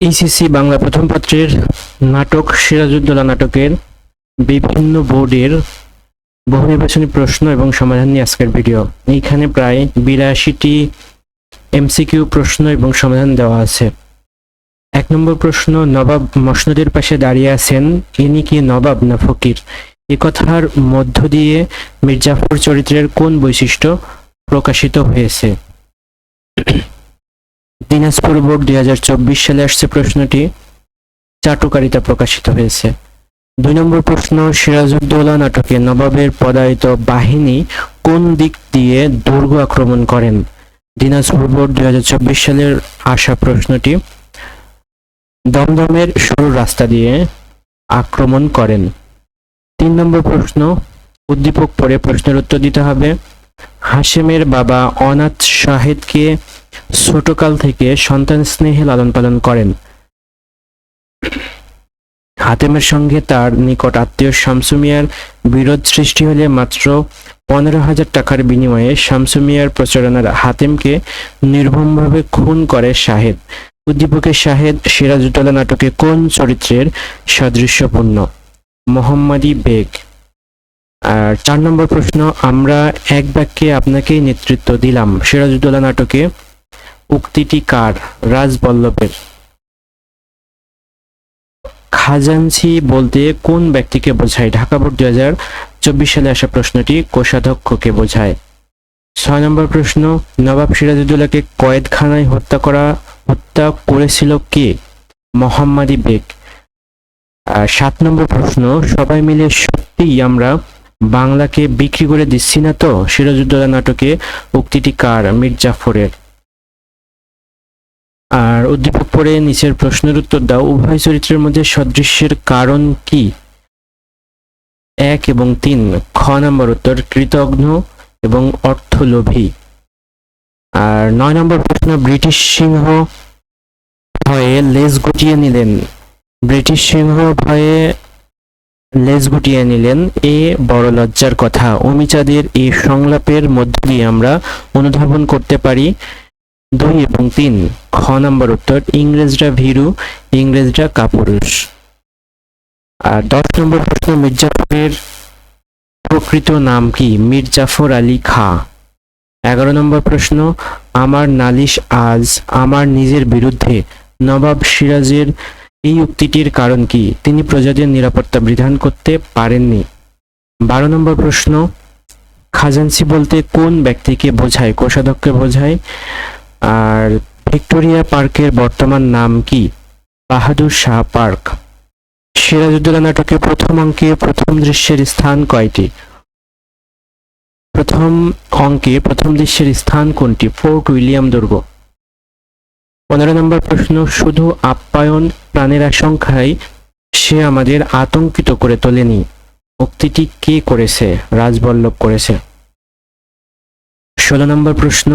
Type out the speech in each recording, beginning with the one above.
HSC Bangla প্রথম পত্রের নাটক, সিরাজউদ্দৌলা নাটকের বিভিন্ন বোর্ডের বহু নির্বাচনী প্রশ্ন এবং সমাধান নিয়ে আজকের ভিডিও। এইখানে প্রায় বিরাশিটি এমসিকিউ প্রশ্ন এবং সমাধান দেওয়া আছে। এক নম্বর প্রশ্ন, নবাব মসনদের পাশে দাঁড়িয়ে আছেন ইনি কি নবাব না ফকির? এ কথার মধ্য দিয়ে মির্জাফর চরিত্রের কোন বৈশিষ্ট্য প্রকাশিত হয়েছে? দিনাজপুর বোর্ড দুই হাজার চব্বিশ সালে আসছে প্রশ্নটি। চাটুকারিতা প্রকাশিত হয়েছে। দুই নম্বর প্রশ্ন, সিরাজউদ্দৌলা নাটকে নবাবের পদায়িত বাহিনী কোন দিক দিয়ে দুর্গ আক্রমণ করেন? দিনাজপুর বোর্ড দুই হাজার চব্বিশ সালের আসা প্রশ্নটি, দমদমের সরু রাস্তা দিয়ে আক্রমণ করেন। তিন নম্বর প্রশ্ন, উদ্দীপক পরে প্রশ্নের উত্তর দিতে হবে। হাশেমের বাবা অনাথ শাহেদকে ছোটকাল থেকে সন্তান স্নেহে লালন পালন করেন। হাতেমের সঙ্গে তার নিকট আত্মীয় শামসু মিয়ার বিরোধ সৃষ্টি হলে মাত্র পনেরো হাজার টাকার বিনিময়ে শামসু মিয়ার প্রচারণার হাতেমকে নির্মমভাবে খুন করে শাহেদ। উদ্দীপকের শাহেদ সিরাজউদ্দৌলা নাটকে কোন চরিত্রের সাদৃশ্যপূর্ণ? মোহাম্মদী বেগ। আর চার নম্বর প্রশ্ন, আমরা এক বাক্যে আপনাকেই নেতৃত্ব দিলাম। সিরাজউদ্দৌলা নাটকে উক্তিটি কার? রাজবল্লভের। খাজানসি বলতে কোন ব্যক্তিকে বোঝায়? ঢাকা বোর্ড দুই হাজার চব্বিশ সালে আসা প্রশ্নটি কোষাধ্যক্ষকে বোঝায়। ছয় নম্বর প্রশ্ন, নবাব সিরাজউদ্দৌলাকে কয়েদখানায় হত্যা করা, হত্যা করেছিল কে? মোহাম্মদী বেগ। সাত নম্বর প্রশ্ন, সবাই মিলে সত্যিই আমরা বাংলাকে বিক্রি করে দিচ্ছি না তো? সিরাজউদ্দৌলা নাটকে উক্তিটি কার? মীর জাফরের আর উদ্দীপক পড়ে নিচের প্রশ্নের উত্তর দাও। উভয় চরিত্রের মধ্যে সদৃশ্যের কারণ কি? এক এবং তিন, খ নম্বর উত্তর কৃতজ্ঞ এবং অর্থলোভী। আর নয় নম্বর প্রশ্ন, ব্রিটিশ সিংহ ভয়ে লেজ গুটিয়ে নিলেন। ব্রিটিশ সিংহ ভয়ে লেজ গুটিয়ে নিলেন, এ বড় লজ্জার কথা। অমিচাঁদের এই সংলাপের মধ্য দিয়ে আমরা অনুধাবন করতে পারি। দুই এবং তিন খ নম্বর উত্তর, ইংরেজরা ভীরু, ইংরেজরা কাপুরুষ। আর দশ নম্বর প্রশ্ন মির্জাফরের প্রকৃত নাম কি? মির্জাফর আলী খা। এগারো নম্বর প্রশ্ন, আমার নালিশ আজ আমার নিজের বিরুদ্ধে। নবাব সিরাজের এই উক্তিটির কারণ কি? তিনি প্রজাদের নিরাপত্তা বিধান করতে পারেননি। বারো নম্বর প্রশ্ন খাজানসি বলতে কোন ব্যক্তিকে বোঝায়? কোষাধ্যক্ষকে বোঝায়। আর ভিক্টোরিয়া পার্কের বর্তমান নাম কি? বাহাদুর শাহ পার্ক। সিরাজউদ্দৌলা নাটকে প্রথম অঙ্কে প্রথম দৃশ্যের স্থান কয়টি? প্রথম অঙ্কে প্রথম দৃশ্যের স্থান কোনটি? ফোর্ট উইলিয়াম দুর্গ। পনেরো নম্বর প্রশ্ন, শুধু আপ্যায়ন প্রাণের আশঙ্কায় সে আমাদের আতঙ্কিত করে তোলেনি। উক্তিটি কে করেছে? রাজবল্লভ করেছে। ষোলো নম্বর প্রশ্ন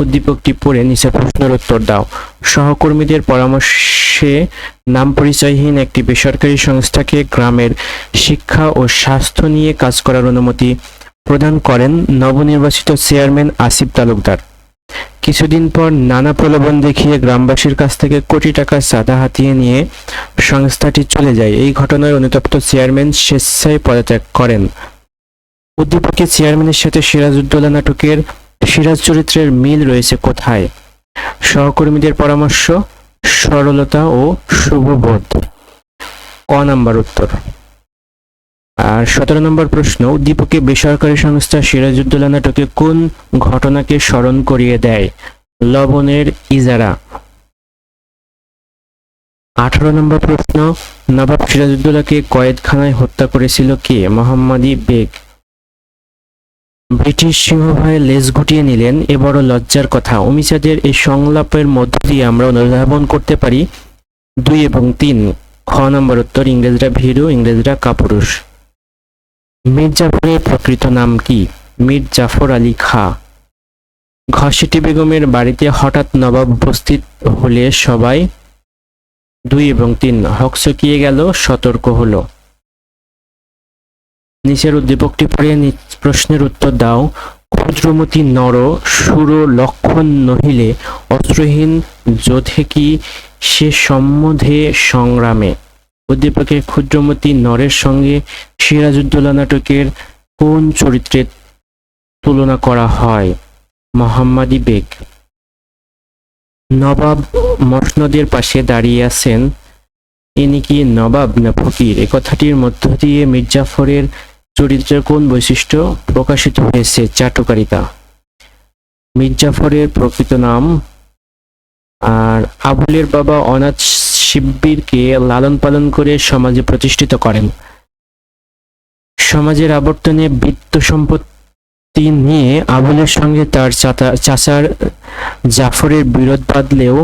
উদ্দীপকটি পড়ে নিচে প্রশ্নের উত্তর দাও। সহকর্মীদের পরামর্শে নাম পরিচয়হীন একটি বেসরকারি সংস্থাকে গ্রামের শিক্ষা ও স্বাস্থ্য নিয়ে কাজ করার অনুমতি প্রদান করেন নবনির্বাচিত চেয়ারম্যান আসিফ তালুকদার। কিছুদিন পর নানা প্রলোভন দেখিয়ে গ্রামবাসীর কাছ থেকে কোটি টাকা চাঁদা হাতিয়ে নিয়ে সংস্থাটি চলে যায়। এই ঘটনায় অনুতপ্ত চেয়ারম্যান স্বেচ্ছায় পদত্যাগ করেন। উদ্দীপকে চেয়ারম্যানের সাথে সিরাজউদ্দৌলা নাটকের সিরাজ চরিত্রের মিল রয়েছে কোথায়? সহকর্মীদের পরামর্শ, সরলতা ও শুভবোধ। ক নাম্বার উত্তর। আর সতেরো নম্বর প্রশ্ন, উদ্দীপকে বেসরকারি সংস্থা সিরাজউদ্দৌলা নাটকে কোন ঘটনাকে স্মরণ করিয়ে দেয়? লবণের ইজারা। আঠারো নম্বর প্রশ্ন, নবাব সিরাজউদ্দৌলাকে কয়েদখানায় হত্যা করেছিল কে? মোহাম্মদী বেগ। ব্রিটিশ সিংহভাই লেজ গুটিয়ে নিলেন, এ বড় লজ্জার কথা। অমিচাঁদের এই সংলাপের মধ্য দিয়ে আমরা অনুধাবন করতে পারি দুই এবং তিন। খ নম্বর উত্তর, ইংরেজরা ভীরু, ইংরেজরা কাপুরুষ। মীর জাফরের প্রকৃত নাম কি? মীর জাফর আলী খা। ঘসেটি বেগমের বাড়িতে হঠাৎ নবাব উপস্থিত হলে সবাই দুই এবং তিন হকচকিয়ে গেল, সতর্ক হলো। নিচের উদ্দীপকটি পড়ে প্রশ্নের উত্তর দাও। ক্ষুদ্রমতি নর, সুর লক্ষণ নহিলে অস্ত্রহীন যোধে কি সে সম্বন্ধে সংগ্রামে? উদ্দীপকের ক্ষুদ্রমতি নরের সঙ্গে সিরাজউদ্দৌলা নাটকের কোন চরিত্রের তুলনা করা হয়? মোহাম্মদী বেগ। নবাব মসনদের পাশে দাঁড়িয়ে আছেন। ইনি কি নবাব না ফকির? এ কথাটির মধ্য দিয়ে মির্জাফরের চরিত্রের কোন বৈশিষ্ট্য প্রকাশিত হয়েছে চাটুকারিতা? মির্জাফরের প্রকৃত নাম আর আবুলের বাবা অনাথ শিব্বিরকে লালন পালন করে সমাজে প্রতিষ্ঠিত করেন। সমাজের আবর্তনে বৃত্ত সম্পত্তি নিয়ে আবুলের সঙ্গে তার চাচার জাফরের বিরোধ বাঁধলেও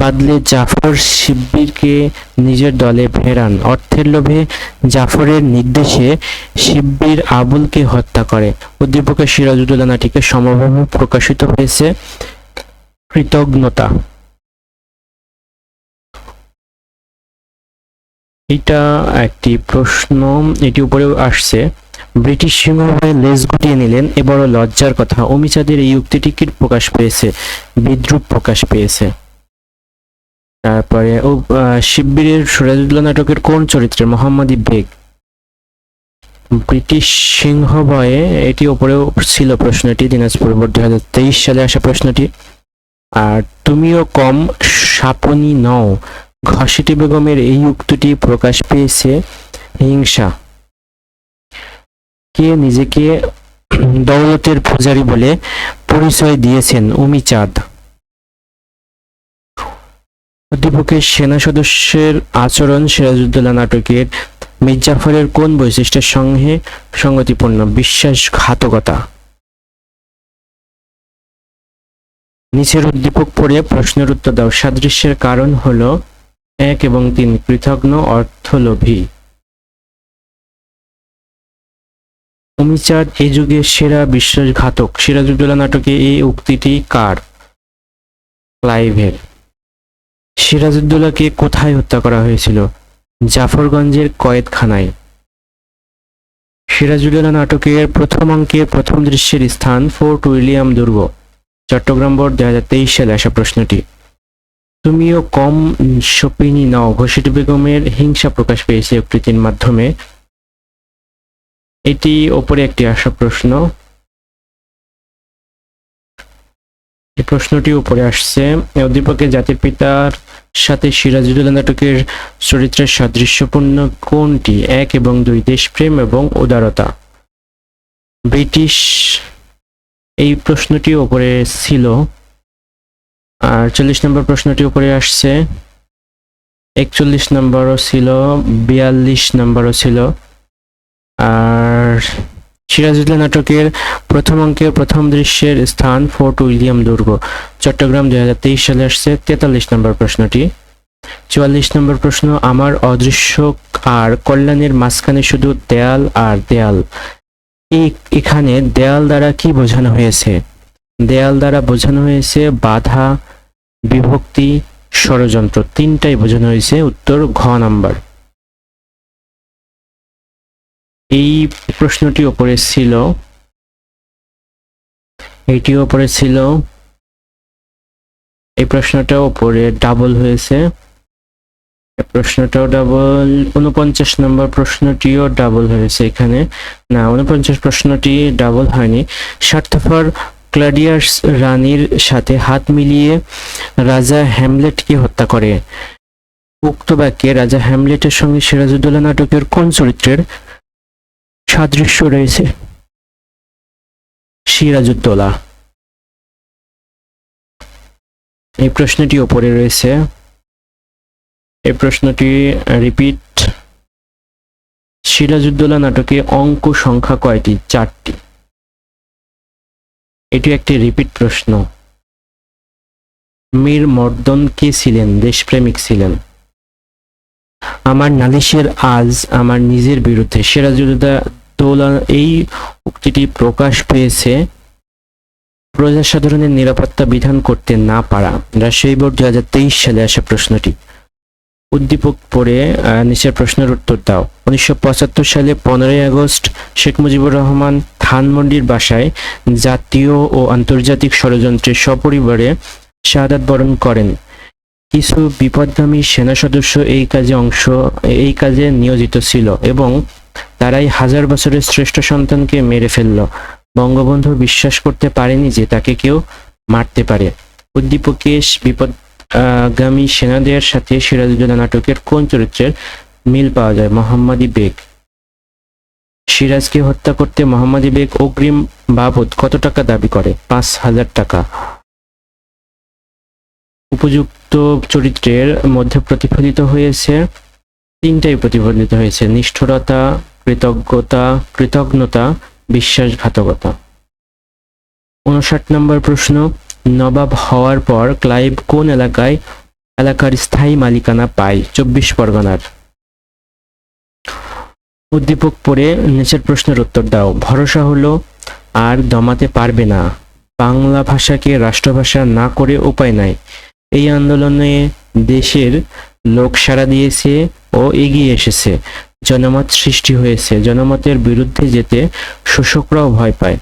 বাদলে জাফর শিব্বিরকে নিজের দলে ফেরান। অর্থের লোভে জাফরের নির্দেশে শিব্বির আবুলকে হত্যা করে। উদ্দীপকের সিরাজউদ্দৌলা নাটিকে সমভাবে প্রকাশিত হয়েছে কৃতজ্ঞতা। এটা একটি প্রশ্ন, এটি উপরেও আসছে। ব্রিটিশ সিংহভাবে লেজ গুটিয়ে নিলেন, এ বড় লজ্জার কথা। অমিচাঁদের এই উক্তিটি কি প্রকাশ পেয়েছে, বিদ্রুপ প্রকাশ পেয়েছে। তারপরে, ও শিববীরের সুরাজুল্লাহ নাটকের কোন চরিত্রে মোহাম্মদী বেগ ব্রিটিশ সিংহ ভয়ে এটি ওপরেও ছিল প্রশ্নটি, দিনাজপুর দুই হাজার তেইশ সালে আসা প্রশ্নটি। আর তুমিও কম সাপনি নও ঘসিটি বেগমের এই উক্তিটি প্রকাশ পেয়েছে হিংসা। কে নিজেকে দৌলতের পূজারী বলে পরিচয় দিয়েছেন উমিচাঁদ? উদ্দীপকের সেনা সদস্যের আচরণ সিরাজউদ্দৌলা নাটকের মির্জাফরের কোন বৈশিষ্ট্যের সঙ্গে সঙ্গতিপূর্ণ? বিশ্বাসঘাতকতা। নিচের উদ্দীপক পড়ে প্রশ্নের উত্তর দাও। সাদৃশ্যের কারণ হল এক এবং তিন, পৃথগ্ন অর্থলোভী। অমিচাঁদ এই যুগের সেরা বিশ্বাসঘাতক। সিরাজউদ্দৌলা নাটকে এই উক্তিটি কার? ক্লাইভের। সিরাজউদ্দৌলাকে কোথায় হত্যা করা হয়েছিল? জাফরগঞ্জের কয়েদখানায়। সিরাজউদ্দৌলা নাটকের প্রথম অঙ্কের প্রথম দৃশ্যের স্থান ফোর্ট উইলিয়াম দুর্গ, চট্টগ্রাম বোর্ড দুই হাজার তেইশ সালে আসা প্রশ্নটি। তুমিও কম সপিনী নও, ঘোষিত বেগমের হিংসা প্রকাশ পেয়েছে উক্তিটির মাধ্যমে? এটি ওপরে একটি আসা প্রশ্ন। এই প্রশ্নটি উপরে আসছে উদ্দীপকের জাতির পিতার সাথে সিরাজুদ্দৌলা নাটকের চরিত্রের সাদৃশ্যপূর্ণ কোনটি? এক এবং দুই, দেশপ্রেম এবং উদারতা। ব্রিটিশ এই প্রশ্নটি উপরে ছিল। আর চল্লিশ নম্বর প্রশ্নটি উপরে আসছে। একচল্লিশ নম্বরও ছিল, বিয়াল্লিশ নম্বরও ছিল। আর সিরাজুদ্দৌলা নাটকের প্রথম অঙ্কের প্রথম দৃশ্যের স্থান ফোর্ট উইলিয়াম দুর্গ। চট্টগ্রাম দুই হাজার তেইশ সালে আসছে তেতাল্লিশ নম্বর প্রশ্নটি। চুয়াল্লিশ নম্বর প্রশ্ন, আমার অদৃশ্য আর কল্যাণের মাঝখানে শুধু দেয়াল আর দেয়াল। এখানে দেয়াল দ্বারা কি বোঝানো হয়েছে? দেয়াল দ্বারা বোঝানো হয়েছে বাধা, বিভক্তি, ষড়যন্ত্র। তিনটাই বোঝানো হয়েছে। উত্তর, ঘ নাম্বার। এই প্রশ্নটি ওপরে ছিল এইটি ওপরে ছিল, এই প্রশ্নটা ওপরে ডাবল হয়েছে প্রশ্নটাও ডাবল উনপঞ্চাশ নম্বর প্রশ্নটিও ডাবল হয়েছে এখানে। না উনপঞ্চাশ প্রশ্নটি ডাবল হয়নি। স্বার্থপর ক্লাডিয়াস রানীর সাথে হাত মিলিয়ে রাজা হ্যামলেটকে হত্যা করে। উক্ত বাক্যে রাজা হ্যামলেটের সঙ্গে সিরাজউদ্দৌলা নাটকের কোন চরিত্রের সাদৃশ্য রয়েছে। সিরাজউদ্দৌলা। এই প্রশ্নটি ওপরে রয়েছে, এই প্রশ্নটি রিপিট সিরাজউদ্দৌলা নাটকে অঙ্ক সংখ্যা কয়টি? চারটি। এটি একটি রিপিট প্রশ্ন। মীর মর্দন কে ছিলেন? দেশপ্রেমিক ছিলেন। আমার নালিশের আজ আমার নিজের বিরুদ্ধে সিরাজউদ্দৌলা দৌলা এই উক্তিটি প্রকাশ পেয়েছে। প্রজাসাধারণের নিরাপত্তা বিধান করতে না পারা। রাজশাহী বোর্ড দু হাজার তেইশ সালে আসা প্রশ্নটি। উদ্দীপক পড়ে নিচের প্রশ্নের উত্তর দাও। উনিশশো পঁচাত্তর সালে পনেরোই আগস্ট শেখ মুজিবুর রহমান ধানমন্ডির বাসায় জাতীয় ও আন্তর্জাতিক ষড়যন্ত্রে সপরিবারে শাহাদাত বরণ করেন। কিছু বিপদগামী সেনা সদস্য এই কাজে অংশ, এই কাজে নিয়োজিত ছিল এবং তারাই হাজার বছরের শ্রেষ্ঠ সন্তানকে মেরে ফেলল। বঙ্গবন্ধু বিশ্বাস করতে পারেনি যে তাকে কেউ মারতে পারে। উদ্দীপকেশ বিপদগামী সেনাদের সাথে সিরাজউদ্দৌলা নাটকের কোন চরিত্রের মিল পাওয়া যায়? মোহাম্মদী বেগ। সিরাজকে হত্যা করতে মোহাম্মদী বেগ অগ্রিম বাবদ কত টাকা দাবি করে? পাঁচ হাজার টাকা। উপযুক্ত চরিত্রের মধ্যে প্রতিফলিত হয়েছে তিনটাই প্রতিফলিত হয়েছে। নিষ্ঠুরতা, কৃতজ্ঞতা কৃতজ্ঞতা বিশ্বাসঘাতকতা। উনষাট নম্বর প্রশ্ন, নবাব হওয়ার পর ক্লাইভ কোন এলাকায়, এলাকার স্থায়ী মালিকানা পায়? চব্বিশ পরগনার। উদ্দীপক পড়ে নিচের প্রশ্নের উত্তর দাও। ভরসা হলো, আর দমাতে পারবে না। বাংলা ভাষাকে রাষ্ট্রভাষা না করে উপায় নাই। এই আন্দোলনে দেশের লোক সাড়া দিয়েছে ও এগিয়ে এসেছে। জনমত সৃষ্টি হয়েছে। জনমতের বিরুদ্ধে যেতে শোষকরাও ভয় পায়।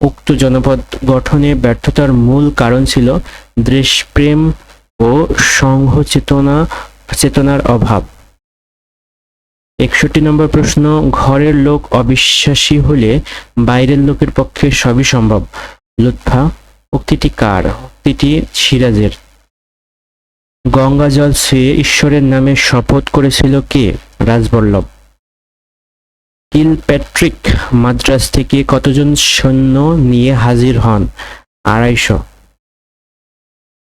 উক্ত জনপদ গঠনে ব্যর্থতার মূল কারণ ছিল দেশপ্রেম ও সংঘ চেতনা চেতনার অভাব। একষট্টি নম্বর প্রশ্ন, ঘরের লোক অবিশ্বাসী হলে বাইরের লোকের পক্ষে সবই সম্ভব। লুৎফা, উক্তিটি কার? উক্তিটি সিরাজের। গঙ্গা জল ছুঁয়ে ঈশ্বরের নামে শপথ করেছিল কে? রাজবল্লভ। কিল প্যাট্রিক মাদ্রাজ থেকে কতজন সৈন্য নিয়ে হাজির হন? আড়াইশো।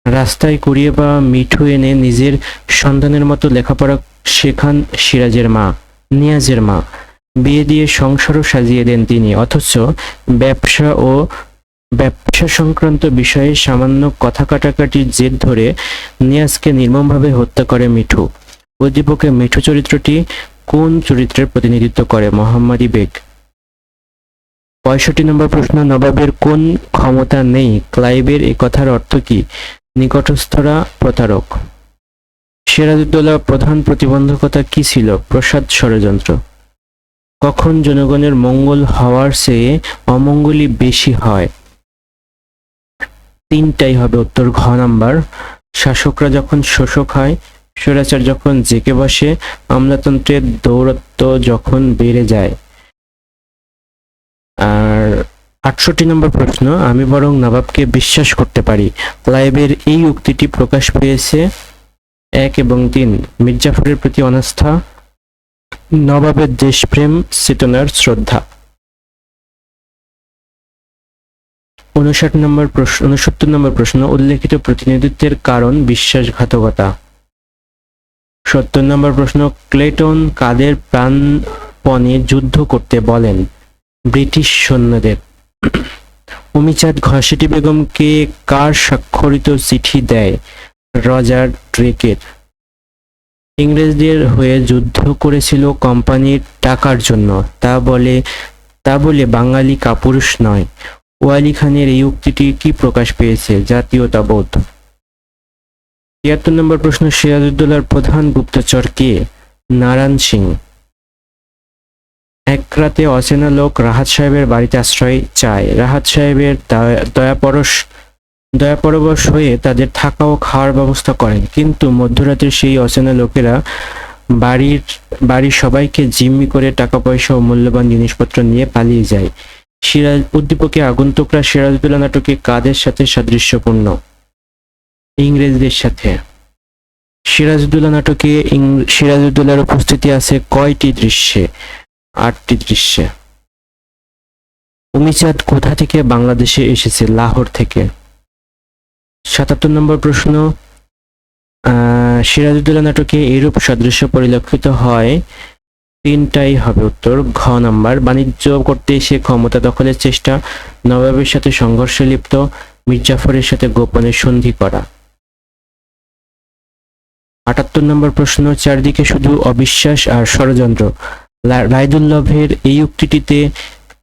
রাস্তায় কুড়িয়ে পাওয়া মিঠু এনে নিজের সন্তানের মতো লেখাপড়া শেখান সিরাজের মা, নিয়াজের মা। বিয়ে দিয়ে সংসারও সাজিয়ে দেন তিনি, অথচ ব্যবসা ও ব্যবসা সংক্রান্ত বিষয়ে সামান্য কথা কাটাকাটির জেদ ধরে নিয়াজকে নির্মমভাবে হত্যা করে মিঠু। উদ্দীপকে মিঠু চরিত্রটি কোন চরিত্রের প্রতিনিধিত্ব করে? মোহাম্মদী বেগ পঁয়ষট্টি নম্বর প্রশ্ন, নবাবের কোন ক্ষমতা নেই? ক্লাইবের এ কথার অর্থ কি? নিকটস্থরা প্রতারক। সিরাজউদ্দৌলার প্রধান প্রতিবন্ধকতা কি ছিল? প্রসাদ ষড়যন্ত্র। কখন জনগণের মঙ্গল হওয়ার চেয়ে অমঙ্গলই বেশি হয়? তিনটাই হবে উত্তর ঘ নাম্বার। শাসকরা যখন শোষক হয়, স্বৈরাচার যখন জেকে বসে, আমলাতন্ত্রের দৌরত্ব যখন বেড়ে যায়। আর আটষট্টি নম্বর প্রশ্ন, আমি বরং নবাবকে বিশ্বাস করতে পারি। ক্লাইবের এই উক্তিটি প্রকাশ পেয়েছে এক এবং তিন। মির্জাফরের প্রতি অনাস্থা, নবাবের দেশপ্রেম, চেতনার শ্রদ্ধা। উনষাট নম্বর প্রশ্ন উনসত্তর নম্বর প্রশ্ন, উল্লেখিত প্রতিনিধিত্বের কারণ বিশ্বাসঘাতকতা। সত্তর নম্বর প্রশ্ন, ক্লেটন কাদের প্রাণপণে যুদ্ধ করতে বলেন? ব্রিটিশ সৈন্যদের। অমিচাঁদ ঘসেটি বেগমকে কার স্বাক্ষরিত চিঠি দেয়? রজার ড্রেকের। ইংরেজদের হয়ে যুদ্ধ করেছিল কোম্পানির টাকার জন্য। তা বলে তা বলে বাঙালি কাপুরুষ নয়। ওয়ালি খানের এই উক্তিটি কি প্রকাশ পেয়েছে? জাতীয়তাবোধ তিয়াত্তর নম্বর প্রশ্ন, সিরাজউদ্দৌলার প্রধান গুপ্তচর কে? নারায়ণ সিং। এক রাতে অচেনা লোক রাহাত সাহেবের বাড়িতে আশ্রয় চায়। রাহাত সাহেবের দয়া- দয়াপরশ, দয়াপরবশ হয়ে তাদের থাকা ও খাওয়ার ব্যবস্থা করেন। কিন্তু মধ্যরাতের সেই অচেনা লোকেরা বাড়ির বাড়ির সবাইকে জিম্মি করে টাকা পয়সা ও মূল্যবান জিনিসপত্র নিয়ে পালিয়ে যায়। সিরাজ উদ্দীপকে আগন্তুকরা সিরাজউদ্দৌলা নাটকে কাদের সাথে সাদৃশ্যপূর্ণ? ইংরেজদের সাথে। সিরাজউদ্দৌলা নাটকে সিরাজউদ্দৌলার উপস্থিতি আছে কয়টি দৃশ্যে? আটটি দৃশ্যে। উমিচাঁদ কোথা থেকে বাংলাদেশে এসেছে? লাহোর থেকে। সাতাত্তর নম্বর প্রশ্ন সিরাজউদ্দৌলা নাটকে এরূপ সাদৃশ্য পরিলক্ষিত হয় তিনটাই হবে উত্তর। ঘ নাম্বার, বাণিজ্য করতে এসে ক্ষমতা দখলের চেষ্টা, নবাবের সাথে সংঘর্ষে লিপ্ত, মির্জাফরের সাথে গোপনে সন্ধি করা। আটাত্তর নম্বর প্রশ্ন, চারদিকে শুধু অবিশ্বাস আর ষড়যন্ত্র। রায়দুল্লভের এই উক্তিটিতে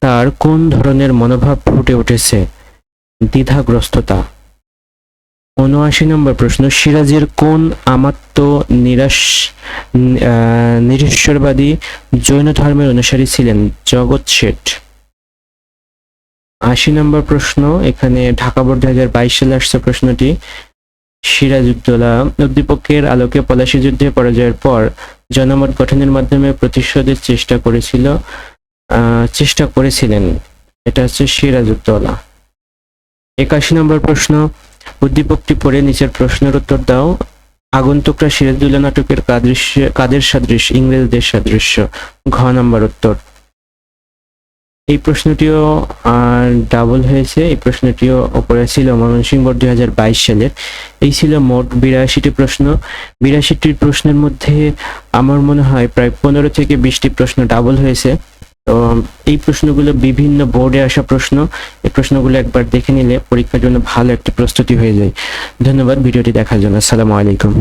তার কোন ধরনের মনোভাব ফুটে উঠেছে? দ্বিধাগ্রস্ততা। উনআশি নম্বর প্রশ্ন, সিরাজের কোন আমাত্ম নিরাশ নিরীশ্বরবাদী জৈন ধর্মের অনুসারী ছিলেন? জগৎ শেঠ। আশি নম্বর প্রশ্ন, এখানে ঢাকা বোর্ড দুই বাইশ সালে আসছে প্রশ্নটি। সিরাজউদ্দৌলা, উদ্দীপকের আলোকে পলাশী যুদ্ধে পরাজয়ের পর জনমত গঠনের মাধ্যমে প্রতিশোধের চেষ্টা করেছিল চেষ্টা করেছিলেন। এটা হচ্ছে সিরাজউদ্দৌলা। একাশি নম্বর প্রশ্ন উদ্দীপকটি পড়ে নিচের প্রশ্নের উত্তর দাও। আগন্তুকরা সিরাজউদ্দৌলা নাটকের কাদৃশ্য, কাদের সাদৃশ্য? ইংরেজদের সাদৃশ্য। ঘ নম্বর উত্তর। এই প্রশ্নটিও ডাবল হয়েছে। এই প্রশ্নটিও ওপরে ছিল ময়মনসিংহ দুই হাজার বাইশ সালের। এই ছিল মোট বিরাশিটি প্রশ্ন। বিরাশিটি প্রশ্নের মধ্যে আমার মনে হয় প্রায় পনেরো থেকে বিশটি প্রশ্ন ডাবল হয়েছে। তো, এই প্রশ্নগুলো বিভিন্ন বোর্ডে আসা প্রশ্ন। এই প্রশ্নগুলো একবার দেখে নিলে পরীক্ষার জন্য ভালো একটি প্রস্তুতি হয়ে যায়। ধন্যবাদ, ভিডিওটি দেখার জন্য। আসসালামু আলাইকুম।